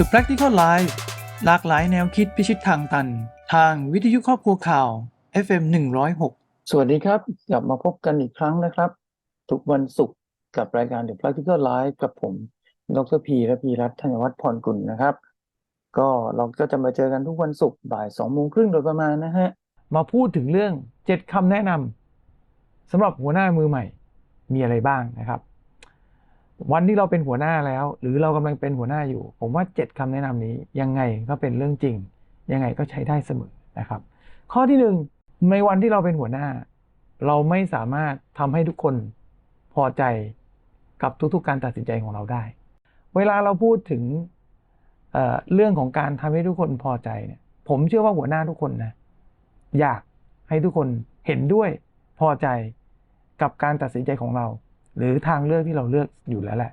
The Practical Life หลากหลายแนวคิดพิชิตทางตัน ทางวิทยุครอบครัวข่าว FM 106 สวัสดีครับ กลับมาพบกันอีกครั้งนะครับ ทุกวันศุกร์กับรายการ The Practical Life กับผม ดรพีและพีรัตน์ธัญวัฒน์พรกุลนะครับ ก็เราก็จะมาเจอกันทุกวันศุกร์บ่ายสองโมงครึ่งโดยประมาณนะฮะ มาพูดถึงเรื่องเจ็ดคำแนะนำสำหรับหัวหน้ามือใหม่มีอะไรบ้างนะครับ วันที่เราเป็นหัวหน้าแล้ว หรือเรากำลังเป็นหัวหน้าอยู่ ผมว่าเจ็ดคำแนะนำนี้ยังไงก็เป็นเรื่องจริง ยังไงก็ใช้ได้เสมอนะครับ ข้อที่หนึ่งในวันที่เราเป็นหัวหน้า เราไม่สามารถทำให้ทุกคนพอใจกับทุกๆ การตัดสินใจของเราได้ เวลาเราพูดถึงเเรื่องของการทำให้ทุกคนพอใจเนี่ย ผมเชื่อว่าหัวหน้าทุกคนนะอยากให้ทุกคนเห็นด้วยพอใจกับการตัดสินใจของเรา หรือทางเลือกที่เราเลือกอยู่แล้วแหละ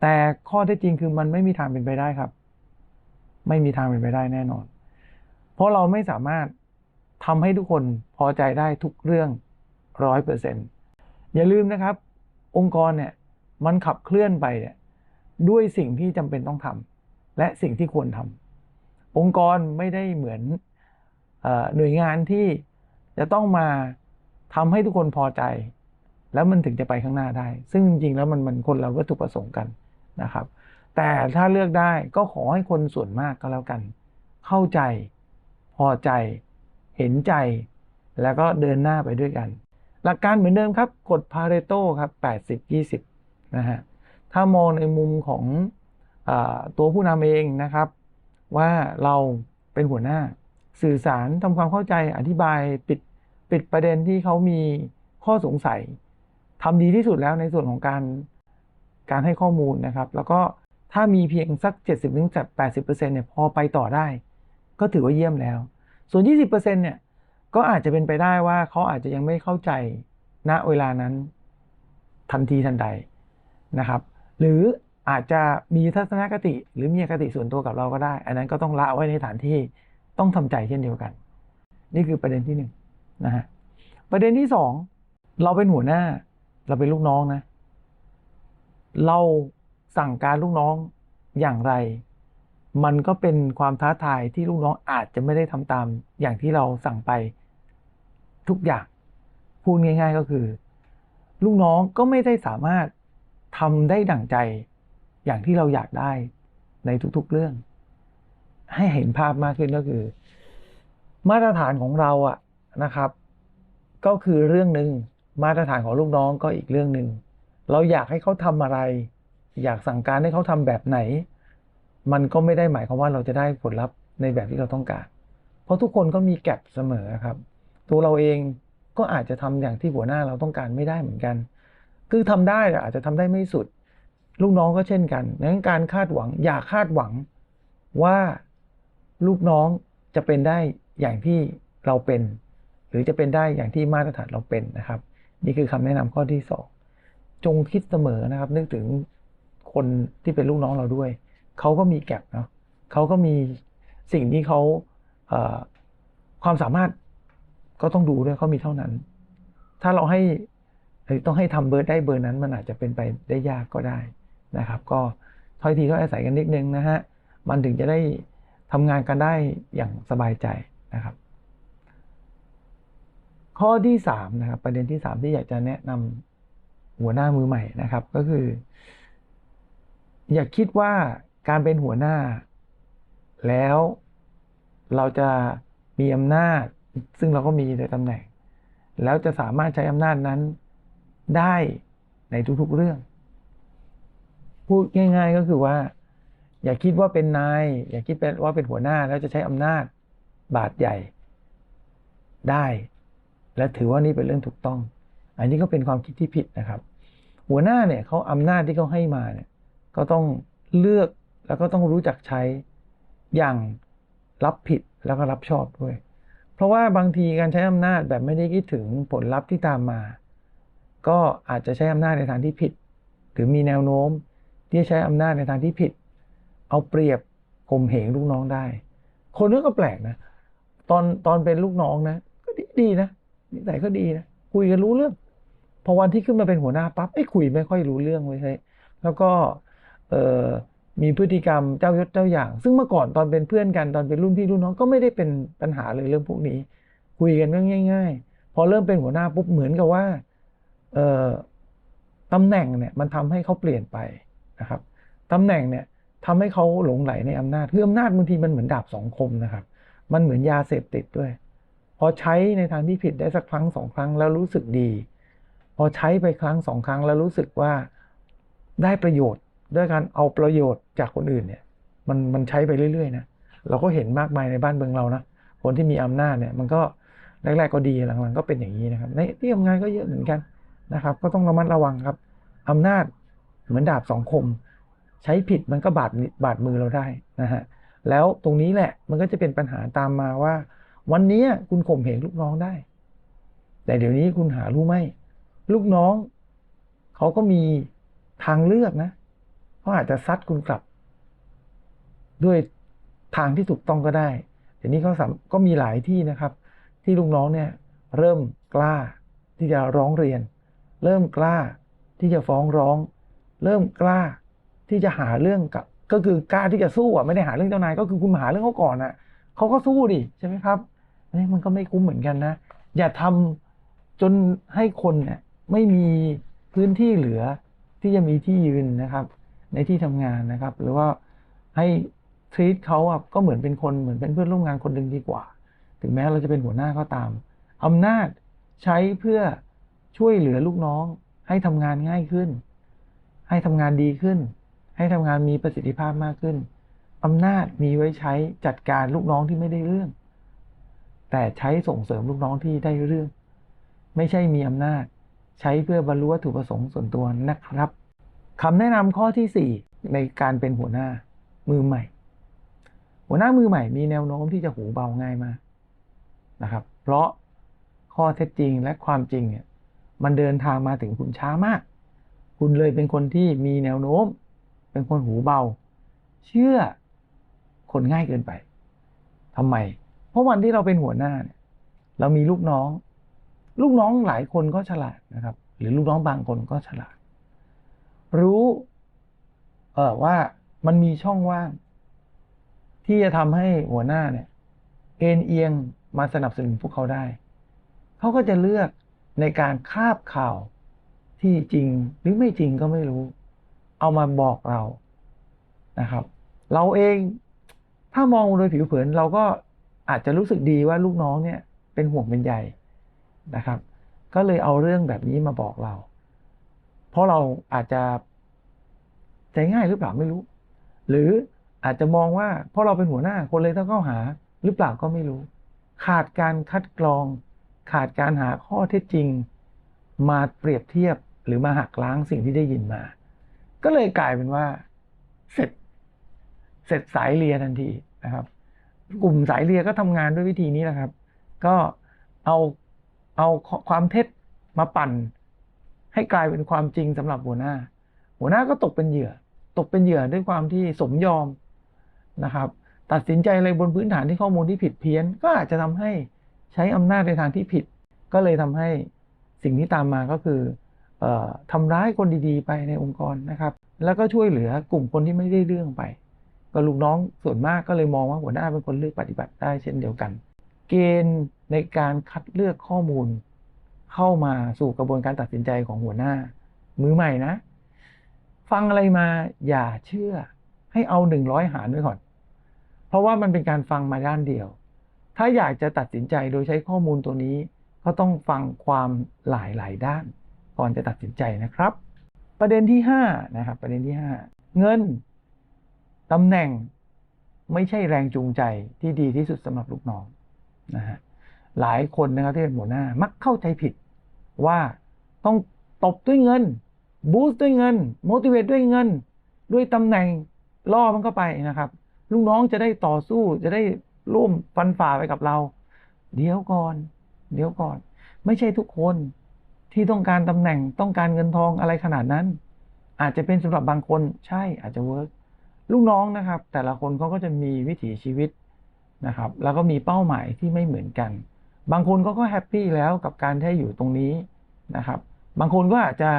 แต่ข้อเท็จจริงคือมันไม่มีทางเป็นไปได้ครับ ไม่มีทางเป็นไปได้แน่นอน เพราะเราไม่สามารถทำให้ทุกคนพอใจได้ทุกเรื่องร้อยเปอร์เซ็นอย่าลืมนะครับ องค์กรเนี่ยมันขับเคลื่อนไปเนี่ยด้วยสิ่งที่จำเป็นต้องทำและสิ่งที่ควรทำองค์กรไม่ได้เหมือนอหน่วยงานที่จะต้องมาทำให้ทุกคนพอใจ แล้วมันถึงจะไปข้างหน้าได้ ซึ่งจริงๆแล้วมันมันคนเราวัตถุประสงค์กันนะครับ แต่ถ้าเลือกได้ก็ขอให้คนส่วนมากก็แล้วกัน เข้าใจ พอใจ เห็นใจ แล้วก็เดินหน้าไปด้วยกัน หลักการเหมือนเดิมครับ กฎพาเรโตครับ 80 20 นะฮะ ถ้ามองในมุมของอตัวผู้นำเองนะครับ ว่าเราเป็นหัวหน้าสื่อสารทำความเข้าใจอธิบายปิดปิดประเด็นที่เขามีข้อสงสัย ทำดีที่สุดแล้วในส่วนของการการให้ข้อมูลนะครับ แล้วก็ถ้ามีเพียงสัก 70ถึง80%เนี่ยพอไปต่อได้ ก็ถือว่าเยี่ยมแล้ว ส่วน 20%เนี่ยก็อาจจะเป็นไปได้ว่าเขาอาจจะยังไม่เข้าใจณเวลานั้นทันทีทันใดนะครับ หรืออาจจะมีทัศนคติหรือมีอคติส่วนตัวกับเราก็ได้ อันนั้นก็ต้องละไว้ในฐานที่ต้องทำใจเช่นเดียวกัน นี่คือประเด็นที่หนึ่งนะฮะประเด็นที่สองเราเป็นหัวหน้า เราเป็นลูกน้องนะ เราสั่งการลูกน้องอย่างไร มันก็เป็นความท้าทายที่ลูกน้องอาจจะไม่ได้ทำตามอย่างที่เราสั่งไปทุกอย่าง พูดง่าย ๆก็คือ ลูกน้องก็ไม่ได้สามารถทำได้ดั่งใจอย่างที่เราอยากได้ในทุกๆเรื่อง ให้เห็นภาพมากขึ้นก็คือ มาตรฐานของเราอะนะครับ ก็คือเรื่องหนึ่ง มาตรฐานของลูกน้องก็อีกเรื่องหนึ่ง เราอยากให้เขาทำอะไร อยากสั่งการให้เขาทำแบบไหน มันก็ไม่ได้หมายความว่าเราจะได้ผลลัพธ์ในแบบที่เราต้องการ เพราะทุกคนก็มีแกลบเสมอครับ ตัวเราเองก็อาจจะทำอย่างที่หัวหน้าเราต้องการไม่ได้เหมือนกัน คือทำได้แต่อาจจะทำได้ไม่สุด ลูกน้องก็เช่นกันดังนั้นการคาดหวัง อย่าคาดหวังว่าลูกน้องจะเป็นได้อย่างที่เราเป็น หรือจะเป็นได้อย่างที่มาตรฐานเราเป็นนะครับ นี่คือคำแนะนำข้อที่สองจงคิดเสมอนะครับ นึกถึงคนที่เป็นลูกน้องเราด้วย เขาก็มีแก็บเนาะเขาก็มีสิ่งที่เขาเความสามารถก็ต้องดูด้วยเขามีเท่านั้น ถ้าเราให้ต้องให้ทำเบอร์ได้เบอร์นั้น มันอาจจะเป็นไปได้ยากก็ได้นะครับ ก็ถ้อยทีถ้อยอาศัยกันนิดนึงนะฮะมันถึงจะได้ทำงานกันได้อย่างสบายใจนะครับ ข้อที่สามนะครับประเด็นที่สามที่อยากจะแนะนำหัวหน้ามือใหม่นะครับ ก็คือ อย่าคิดว่าการเป็นหัวหน้า แล้วเราจะมีอำนาจ ซึ่งเราก็มีในตำแหน่ง แล้วจะสามารถใช้อำนาจนั้นได้ในทุกๆเรื่อง พูดง่าย ๆ ก็คือว่า อย่าคิดว่าเป็นนาย อย่าคิดเป็นว่าเป็นหัวหน้าแล้วจะใช้อำนาจบาดใหญ่ได้ และถือว่านี่เป็นเรื่องถูกต้อง อันนี้ก็เป็นความคิดที่ผิดนะครับ หัวหน้าเนี่ยเขาอำนาจที่เขาให้มาเนี่ยก็ต้องเลือกแล้วก็ต้องรู้จักใช้อย่างรับผิดแล้วก็รับชอบด้วย เพราะว่าบางทีการใช้อำนาจแบบไม่ได้คิดถึงผลลัพธ์ที่ตามมา ก็อาจจะใช้อำนาจในทางที่ผิด หรือมีแนวโน้มที่จะใช้อำนาจในทางที่ผิด เอาเปรียบข่มเหงลูกน้องได้ คนนี้ก็แปลกนะ ตอนตอนเป็นลูกน้องนะ ก็ดีดีนะ นิสัยก็ดีนะคุยกันรู้เรื่อง พอวันที่ขึ้นมาเป็นหัวหน้าปั๊บไอ้คุยไม่ค่อยรู้เรื่องเว้ยเฮ้ยแล้วก็เออมีพฤติกรรมเจ้ายศเจ้าอย่าง ซึ่งเมื่อก่อนตอนเป็นเพื่อนกันตอนเป็นรุ่นพี่รุ่นน้องก็ไม่ได้เป็นปัญหาเลยเรื่องพวกนี้ คุยกันก็ง่าย ๆ พอเริ่มเป็นหัวหน้าปุ๊บเหมือนกับว่าเออตำแหน่งเนี่ยมันทำให้เขาเปลี่ยนไปนะครับตำแหน่งเนี่ยทำให้เขาหลงไหลในอำนาจคืออำนาจบางทีมันเหมือนดาบสองคมนะครับ มันเหมือนยาเสพติดด้วย พอใช้ในทางที่ผิดได้สักครั้งสองครั้งแล้วรู้สึกดี พอใช้ไปครั้งสองครั้งแล้วรู้สึกว่าได้ประโยชน์ด้วยการเอาประโยชน์จากคนอื่นเนี่ยมันมันใช้ไปเรื่อยๆนะเราก็เห็นมากมายในบ้านเมืองเรานะคนที่มีอำนาจเนี่ยมันก็แรกๆก็ดีหลังๆก็เป็นอย่างนี้นะครับในที่ทำงานก็เยอะเหมือนกันนะครับ ก็ต้องระมัดระวังครับอำนาจเหมือนดาบสองคม ใช้ผิดมันก็บาดบาดมือเราได้นะฮะแล้วตรงนี้แหละมันก็จะเป็นปัญหาตามมาว่า วันนี้คุณข่มเหงลูกน้องได้ แต่เดี๋ยวนี้คุณหารู้ไหมลูกน้อง เขาก็มีทางเลือกนะเขาอาจจะซัดคุณกลับ ด้วยทางที่ถูกต้องก็ได้เดี๋ยวนี้เขาสาก็มีหลายที่นะครับ ที่ลูกน้องเนี่ยเริ่มกล้าที่จะร้องเรียน เริ่มกล้าที่จะฟ้องร้อง เริ่มกล้าที่จะหาเรื่องกับ ก็คือกล้าที่จะสู้อะไม่ได้หาเรื่องเจ้านายก็คือคุณหาเรื่องเขาก่อนอะเขาก็สู้ดิใช่ไหมครับ นนี้มันก็ไม่คุ้มเหมือนกันนะ อย่าทำจนให้คนเนี่ยไม่มีพื้นที่เหลือที่จะมีที่ยืนนะครับ ในที่ทำงานนะครับ หรือว่าให้ท e a t เขาอะก็เหมือนเป็นคนเหมือนเป็นเพื่อนร่วมงานคนหนึ่งดีกว่า ถึงแม้เราจะเป็นหัวหน้าก็ตามอำนาจใช้เพื่อช่วยเหลือลูกน้อง ให้ทำงานง่ายขึ้น ให้ทำงานดีขึ้น ให้ทำงานมีประสิทธิภาพมากขึ้นอำนาจมีไว้ใช้จัดการลูกน้องที่ไม่ได้เรื่อง แต่ใช้ส่งเสริมลูกน้องที่ได้เรื่อง ไม่ใช่มีอำนาจ ใช้เพื่อบรรลุวัตถุประสงค์ส่วนตัวนะครับคำแนะนำข้อที่สี่ในการเป็นหัวหน้ามือใหม่ หัวหน้ามือใหม่มีแนวโน้มที่จะหูเบาง่ายมากนะครับ เพราะข้อเท็จจริงและความจริงเนี่ยมันเดินทางมาถึงคุณช้ามาก คุณเลยเป็นคนที่มีแนวโน้ม เป็นคนหูเบา เชื่อคนง่ายเกินไปทำไม ราะวันที่เราเป็นหัวหน้าเนี่ยเรามีลูกน้อง ลูกน้องหลายคนก็ฉลาดนะครับ หรือลูกน้องบางคนก็ฉลาด รู้เออว่ามันมีช่องว่าง ที่จะทำให้หัวหน้าเนี่ยเอ็นเอียงมาสนับสนุนพวกเขาได้ เขาก็จะเลือกในการคาบข่าวที่จริงหรือไม่จริงก็ไม่รู้ เอามาบอกเรานะครับ เราเองถ้ามองโดยผิวเผินเราก็ อาจจะรู้สึกดีว่าลูกน้องเนี่ยเป็นห่วงเป็นใยนะครับ ก็เลยเอาเรื่องแบบนี้มาบอกเรา เพราะเราอาจจะใจง่ายหรือเปล่าไม่รู้ หรืออาจจะมองว่าเพราะเราเป็นหัวหน้าคนเลยต้องเข้าหาหรือเปล่าก็ไม่รู้ ขาดการคัดกรอง ขาดการหาข้อเท็จจริง มาเปรียบเทียบหรือมาหักล้างสิ่งที่ได้ยินมา ก็เลยกลายเป็นว่า เสร็จ เสร็จสายเลียทันทีนะครับ กลุ่มสายเลียก็ทำงานด้วยวิธีนี้แหละครับ ก็เอาเอาความเท็จมาปั่น ให้กลายเป็นความจริงสำหรับหัวหน้า หัวหน้าก็ตกเป็นเหยื่อ ตกเป็นเหยื่อด้วยความที่สมยอมนะครับ ตัดสินใจอะไรบนพื้นฐานที่ข้อมูลที่ผิดเพี้ยน ก็อาจจะทำให้ใช้อำนาจในทางที่ผิด ก็เลยทำให้สิ่งที่ตามมาก็คือออทำร้ายคนดีๆ ไปในองค์กรนะครับ แล้วก็ช่วยเหลือกลุ่มคนที่ไม่ได้เรื่องไป ก็ลูกน้องส่วนมากก็เลยมองว่าหัวหน้าเป็นคนเลือกปฏิบัติได้เช่นเดียวกัน เกณฑ์ในการคัดเลือกข้อมูล เข้ามาสู่กระบวนการตัดสินใจของหัวหน้า มือใหม่นะ ฟังอะไรมาอย่าเชื่อ ให้เอาหนึ่งร้อยหารไว้ก่อน เพราะว่ามันเป็นการฟังมาด้านเดียว ถ้าอยากจะตัดสินใจโดยใช้ข้อมูลตัวนี้ ก็ต้องฟังความหลายหลายๆด้าน ก่อนจะตัดสินใจนะครับ ประเด็นที่ห้านะครับประเด็นที่ห้าเงิน ตำแหน่งไม่ใช่แรงจูงใจที่ดีที่สุดสำหรับลูกน้องนะฮะหลายคนนะครับที่เป็นหัวหน้ามักเข้าใจผิดว่าต้องตบด้วยเงิน บูสต์ด้วยเงินโมดิเวตด้วยเงิน ด้วยตำแหน่งล่อมันเข้าไปนะครับ ลูกน้องจะได้ต่อสู้จะได้ร่วมฟันฝ่าไปกับเรา เดี๋ยวก่อน เดี๋ยวก่อน ไม่ใช่ทุกคนที่ต้องการตำแหน่งต้องการเงินทองอะไรขนาดนั้น อาจจะเป็นสำหรับบางคนใช่อาจจะเวิร์ก ลูกน้องนะครับ แต่ละคนเขาก็จะมีวิถีชีวิตนะครับ แล้วก็มีเป้าหมายที่ไม่เหมือนกัน บางคนเขาก็แฮปปี้แล้วกับการที่อยู่ตรงนี้นะครับ บางคนก็อาจจะ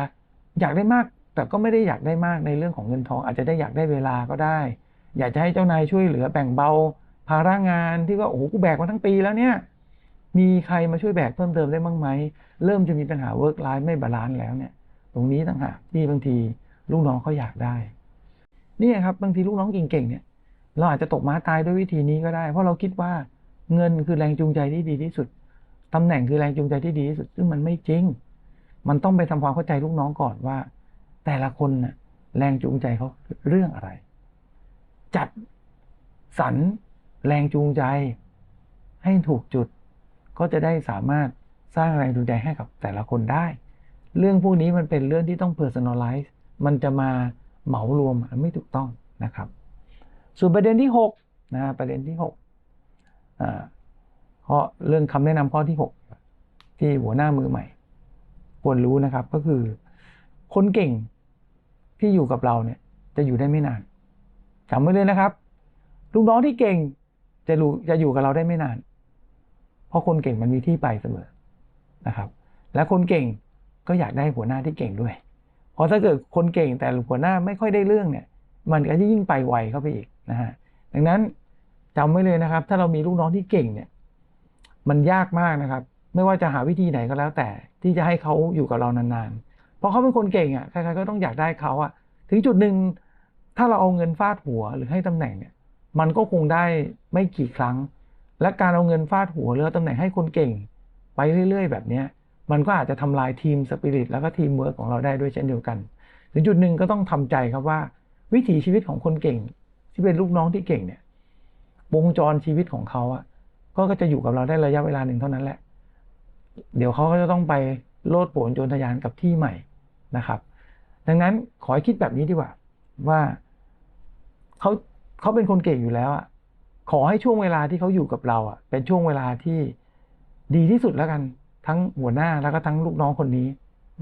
อยากได้มาก แต่ก็ไม่ได้อยากได้มากในเรื่องของเงินทอง อาจจะได้อยากได้เวลาก็ได้ อยากจะให้เจ้านายช่วยเหลือแบ่งเบา ภาระงานที่ว่าโอ้โหกูแบกมาทั้งปีแล้วเนี่ยมีใครมาช่วยแบกเพิ่มเติมได้บ้างไหม เริ่มจะมีปัญหา work life ไม่บาลานซ์แล้วเนี่ย ตรงนี้ต่างหากที่บางทีลูกน้องเขาอยากได้ นี่ครับบางทีลูกน้องเก่งๆเนี่ยเราอาจจะตกม้าตายด้วยวิธีนี้ก็ได้ เพราะเราคิดว่าเงินคือแรงจูงใจที่ดีที่สุดตำแหน่งคือแรงจูงใจที่ดีที่สุด ซึ่งมันไม่จริง มันต้องไปทำความเข้าใจลูกน้องก่อนว่า แต่ละคนน่ะแรงจูงใจเขาเรื่องอะไร จัดสรรแรงจูงใจ ให้ถูกจุด ก็จะได้สามารถสร้างแรงจูงใจให้กับแต่ละคนได้ เรื่องพวกนี้มันเป็นเรื่องที่ต้อง personalize มันจะมา เหมารวมมันไม่ถูกต้องนะครับ ส่วนประเด็นที่6นะประเด็นที่6อ่าข้อเรื่องคำแนะนำข้อที่ 6 ที่หัวหน้ามือใหม่ ควรรู้นะครับก็คือ คนเก่งที่อยู่กับเราเนี่ยจะอยู่ได้ไม่นานจำไว้เลยนะครับลูกน้องที่เก่งจะรู้จะอยู่กับเราได้ไม่นาน เพราะคนเก่งมันมีที่ไปเสมอนะครับ และคนเก่งก็อยากได้หัวหน้าที่เก่งด้วย เพราะถ้าเกิดคนเก่งแต่หัวหน้าไม่ค่อยได้เรื่องเนี่ย มันก็จะยิ่งไปไวเข้าไปอีกนะฮะดังนั้นจำไว้เลยนะครับ ถ้าเรามีลูกน้องที่เก่งเนี่ย มันยากมากนะครับ ไม่ว่าจะหาวิธีไหนก็แล้วแต่ที่จะให้เขาอยู่กับเรานานๆ เพราะเขาเป็นคนเก่งอะใครๆก็ต้องอยากได้เขาอะ ถึงจุดหนึ่งถ้าเราเอาเงินฟาดหัวหรือให้ตำแหน่งเนี่ย มันก็คงได้ไม่กี่ครั้ง และการเอาเงินฟาดหัวหรือเอาตำแหน่งให้คนเก่ง ไปเรื่อย ๆ แบบเนี้ย มันก็อาจจะทำลายทีมสปิริตแล้วก็ทีมเวิร์กของเราได้ด้วยเช่นเดียวกัน ถึงจุดหนึ่งก็ต้องทำใจครับว่า วิถีชีวิตของคนเก่ง ที่เป็นลูกน้องที่เก่งเนี่ยวงจรชีวิตของเขาอะก็จะอยู่กับเราได้ระยะเวลาหนึ่งเท่านั้นแหละ เดี๋ยวเขาก็จะต้องไปโลดโผนโจรทะยานกับที่ใหม่นะครับ ดังนั้นขอให้คิดแบบนี้ดีกว่าว่าเขาเขาเป็นคนเก่งอยู่แล้วอะขอให้ช่วงเวลาที่เขาอยู่กับเราอะเป็นช่วงเวลาที่ดีที่สุดแล้วกัน ทั้งหัวหน้าแล้วก็ทั้งลูกน้องคนนี้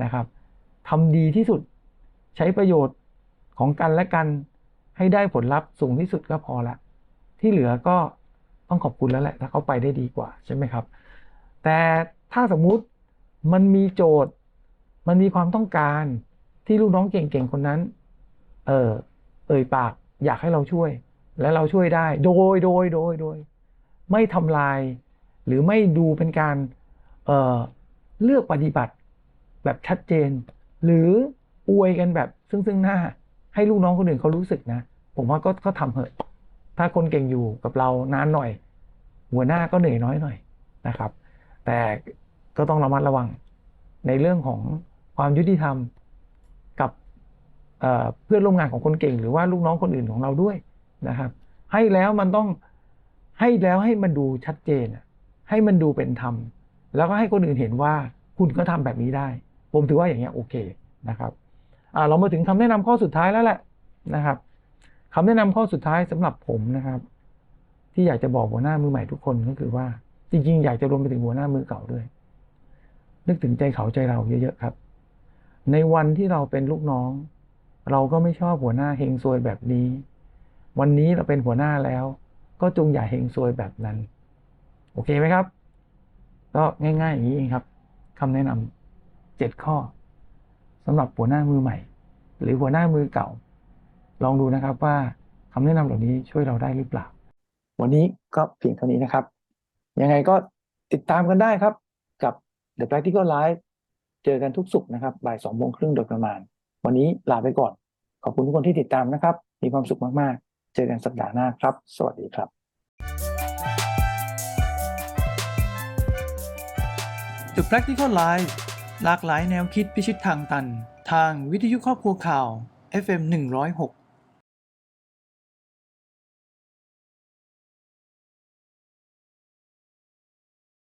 นะครับทำดีที่สุดใช้ประโยชน์ของกันและกันให้ได้ผลลัพธ์สูงที่สุดก็พอละ ที่เหลือก็ต้องขอบคุณแล้วแหละ ถ้าเขาไปได้ดีกว่าใช่ไหมครับ แต่ถ้าสมมุติมันมีโจทย์ มันมีความต้องการที่ลูกน้องเก่งๆคนนั้น เออเอ่ยปากอยากให้เราช่วย และเราช่วยได้ โดยโดยโดยโดย ไม่ทำลาย หรือไม่ดูเป็นการ เเลือกปฏิบัติแบบชัดเจน หรืออวยกันแบบซึ่งซึ่งหน้า ให้ลูกน้องคนอื่นเขารู้สึกนะ ผมว่าก็ก็ทำเถอะ ถ้าคนเก่งอยู่กับเรานานหน่อย หัวหน้าก็เหนื่อยน้อยหน่อยนะครับ แต่ก็ต้องระมัดระวังในเรื่องของความยุติธรรมกับเเพื่อนร่วมงานของคนเก่ง หรือว่าลูกน้องคนอื่นของเราด้วยนะครับ ให้แล้วมันต้องให้แล้วให้มันดูชัดเจนให้มันดูเป็นธรรม แล้วก็ให้คนอื่นเห็นว่าคุณก็ทำแบบนี้ได้ ผมถือว่าอย่างเงี้ยโอเคนะครับอ่าเรามาถึงคำแนะนำข้อสุดท้ายแล้วแหละนะครับคำแนะนำข้อสุดท้ายสำหรับผมนะครับ ที่อยากจะบอกหัวหน้ามือใหม่ทุกคนก็คือว่า จริง ๆ อยากจะรวมไปถึงหัวหน้ามือเก่าด้วย นึกถึงใจเขาใจเราเยอะๆครับ ในวันที่เราเป็นลูกน้อง เราก็ไม่ชอบหัวหน้าเฮงซวยแบบนี้ วันนี้เราเป็นหัวหน้าแล้ว ก็จงอย่าเฮงซวยแบบนั้น โอเคไหมครับ ก็ง่ายๆอย่างนี้เองครับคำแนะนำเจ็ดข้อสำหรับหัวหน้ามือใหม่ หรือหัวหน้ามือเก่า ลองดูนะครับว่าคำแนะนำเหล่านี้ช่วยเราได้หรือเปล่า วันนี้ก็เพียงเท่านี้นะครับ ยังไงก็ติดตามกันได้ครับกับ The Practical Life เจอกันทุกสุขนะครับบ่ายสองโมงครึ่งโดยประมาณ วันนี้ลาไปก่อน ขอบคุณทุกคนที่ติดตามนะครับ มีความสุขมากๆ เจอกันสัปดาห์หน้าครับ สวัสดีครับ The Practical Life หลากหลายแนวคิดพิชิตทางตัน ทางวิทยุครอบครัวข่าว FM 106